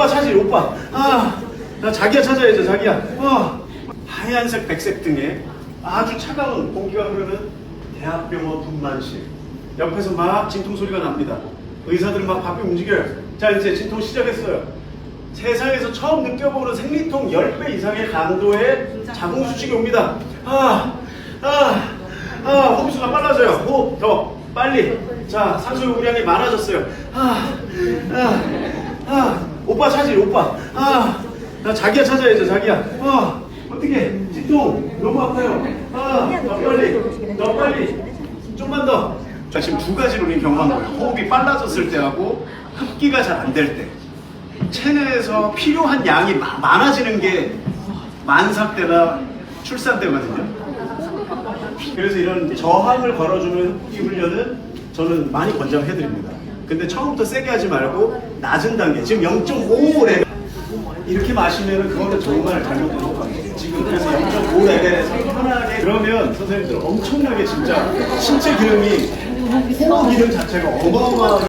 오빠 찾으리 오빠. 아나 자기야 찾아야죠 자기야. 어. 하얀색 백색 등에 아주 차가운 공기가 흐르는 대학병원 분만실. 옆에서 막 진통 소리가 납니다. 의사들 막 바삐 움직여요. 자 이제 진통 시작했어요. 세상에서 처음 느껴보는 생리통 10배 이상의 강도의 자궁 수축이 옵니다. 아, 아, 아, 호흡수가 빨라져요. 호흡 더 빨리. 자 산소 요구량이 많아졌어요. 아, 아, 아, 오빠 찾으리 오빠. 아, 나 자기야 찾아야죠 자기야. 아, 어떻게 진통 너무 아파요. 아, 더 빨리 더 빨리. 좀만 더. 자, 지금 두 가지로 우리 경험한 거예요. 호흡이 빨라졌을 때하고 흡기가 잘 안 될 때. 체내에서 필요한 양이 마- 많아지는 게 만삭 때나 출산 때거든요. 그래서 이런 저항을 걸어주는 이 훈련은 저는 많이 권장해드립니다. 근데 처음부터 세게 하지 말고 낮은 단계, 지금 0.5 레벨 이렇게 마시면 그거는 정말 잘못된 효과예요. 지금 그래서 0.5 레벨에서 편하게 그러면 선생님들 엄청나게 진짜 신체 기능이 호흡 기능 자체가 어마어마하게